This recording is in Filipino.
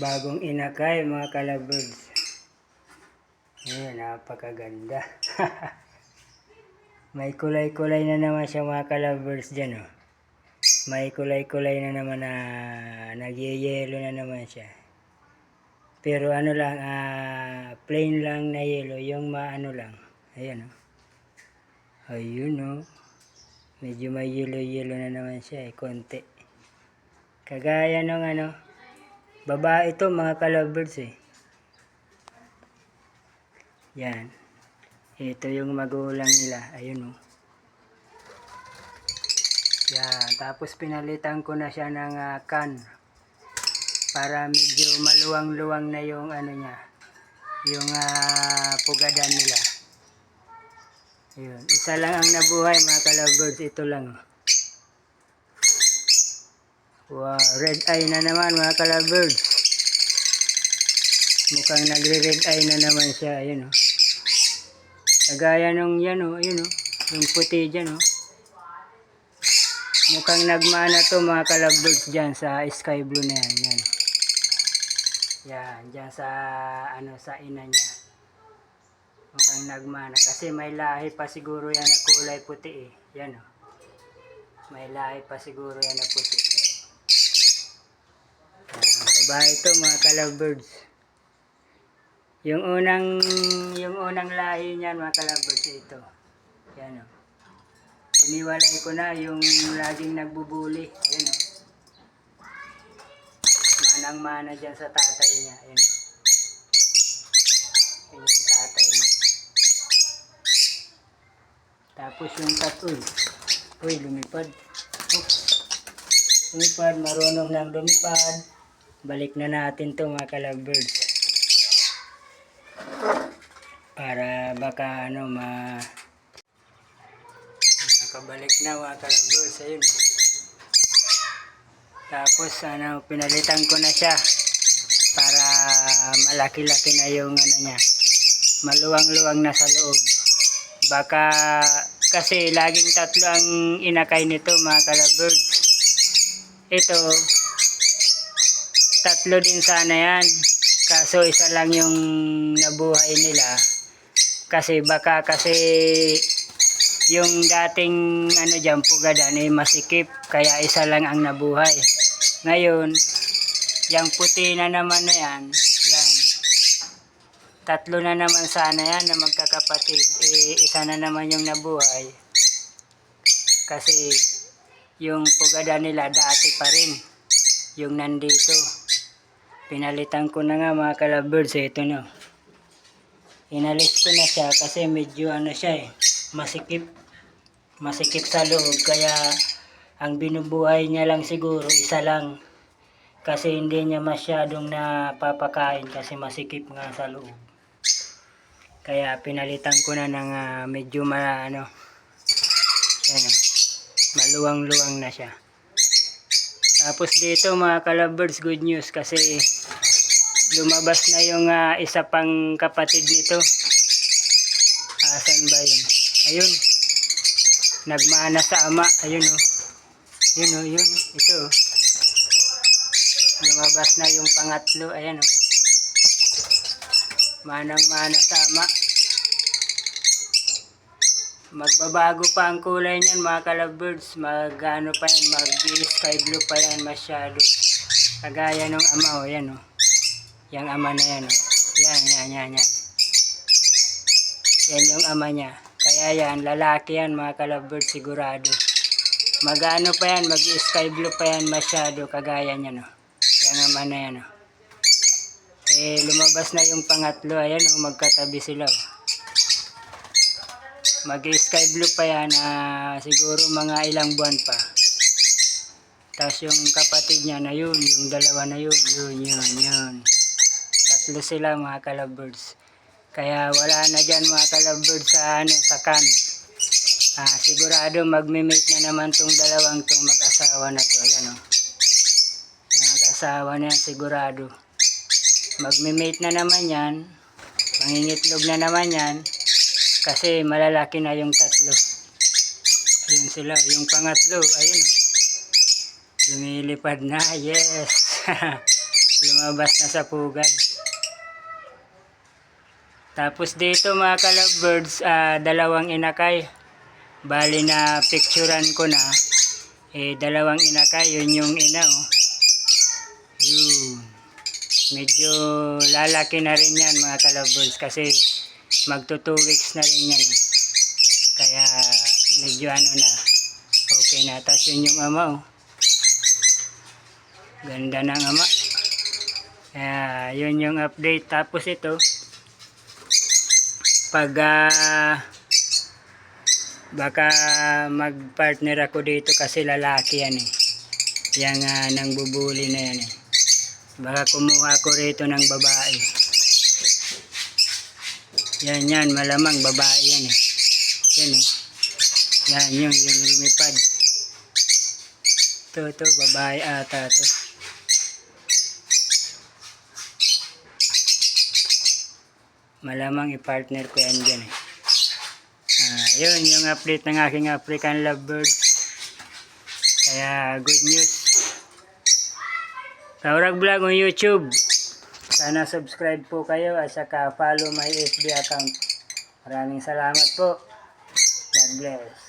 Bagong inakay mga kalabirds. Ayan, napakaganda. May kulay-kulay na naman siya mga kalabirds dyan oh. May kulay-kulay na naman na nagyeyelo na naman siya. Pero ano lang, ah, plain lang na yellow, yung maano lang. Ayan oh. Ayun oh. Medyo may yellow-yellow na naman siya eh, konti. Kagaya ng ano, Babae ito mga kalabirds eh. Yan. Ito yung magulang nila. Ayun oh. Yan. Tapos pinalitan ko na siya ng ah, can. Para medyo maluwang-luwang na yung ano niya. Yung ah, pugadan nila. Ayun. Isa lang ang nabuhay mga kalabirds. Ito lang. oh. Wow, red eye na naman mga kalabirds. Mukhang nagre-red eye na naman siya. Ayun oh. Kagaya nung yan oh, ayun oh. Yung puti dyan oh. Mukhang nagmana to mga kalabirds dyan sa sky blue na yan. Yan. Yan, dyan sa ano sa ina niya. Mukhang nagmana kasi may lahi pa siguro yan na kulay puti eh. Yan oh. May lahi pa siguro yan na puti. Babae ito mga kalabirds. Yung unang yung unang lahi niyan mga kalabirds ito. Yan o. Iniwalay ko na yung laging nagbubuli. Ayan o. Manang mana dyan sa tatay niya. Ayan o. Yan yung tatay niya. Tapos yung tatoy. Uy, lumipad. Oops. Lumipad, marunong lang lumipad. Balik na natin to mga kalabirds. Para baka ano ma... Nakabalik na mga kalabirds. Ayun. Tapos ano, pinalitan ko na siya. Para malaki-laki na yung ano niya. Maluwang-luwang na sa loob. Baka kasi laging tatlo ang inakay nito mga kalabirds. Ito, tatlo din sana yan. Kaso isa lang yung nabuhay nila. Kasi baka kasi yung dating ano dyan, pugadan ay masikip. Kaya isa lang ang nabuhay. Ngayon, yung puti na naman na yan, yan. Tatlo na naman sana yan na magkakapatid. Eh, isa na naman yung nabuhay. Kasi yung pugada nila dati pa rin. Yung nandito. Pinalitan ko na nga mga kalabirds. eh, Ito na. Inalis ko na siya kasi medyo ano siya eh. Masikip. Masikip sa loob. Kaya ang binubuhay niya lang siguro isa lang. Kasi hindi niya masyadong napapakain kasi masikip nga sa loob. Kaya pinalitan ko na ng ah, medyo ma, ano, ano, maluwang-luwang na siya. Tapos dito mga kalabirds, good news kasi lumabas na yung ah, isa pang kapatid nito. Asan ba yun? Ayun. Nagmana sa ama. Ayun oh. Yun oh, yun. Ito oh. Lumabas na yung pangatlo. Ayan oh. Manang-mana sa ama. Magbabago pa ang kulay niyan mga kalabirds. Mag ano pa yan, mag sky blue pa yan masyado. Kagaya nung ama o, yan o. Yang ama na yan o. Yan, yan, yan, yan. Yan yung ama niya. Kaya yan, lalaki yan mga kalabirds sigurado. Magano pa yan, mag sky blue pa yan masyado. Kagaya niyan o. Yang ama na yan o. Eh, lumabas na yung pangatlo. Ayan o, magkatabi sila o mag sky blue pa yan ah, siguro mga ilang buwan pa. Tapos yung kapatid niya na yun yung dalawa na yun yun yun yun. Tatlo sila mga kalabirds kaya wala na dyan mga kalabirds sa ano sa kan ah, sigurado magme-mate na naman tong dalawang tong mag-asawa na to ayan o yung mag-asawa na yan sigurado. Magme-mate na naman yan. Mangingitlog na naman yan kasi malalaki na yung tatlo. Ayun sila. Yung pangatlo, ayun. oh. Lumilipad na. Yes. lumabas na sa pugad. Tapos dito mga kalabirds, ah, dalawang inakay. Bali na picturean ko na, eh, dalawang inakay, yun yung ina, oh. Yun. Medyo lalaki na rin yan mga kalabirds kasi magto 2 weeks na rin yan eh. Kaya medyo ano na, okay na. Tapos yun yung ama, oh. Ganda ng ama. Kaya yun yung update. Tapos ito, pag ah, baka mag-partner ako dito kasi lalaki yan eh. Yang uh, nang bubuli na yan eh. Baka kumuha ko rito ng babae. Yan yan, malamang babae yan eh. Yan eh. Yan yung, yung lumipad. Ito, ito, babae ata to. Malamang i-partner ko yan dyan eh. Ah, yun, yung update ng aking African lovebird. Kaya, good news. Taurag Vlog on YouTube. Sana subscribe po kayo at saka follow my FB account. Maraming salamat po. God bless.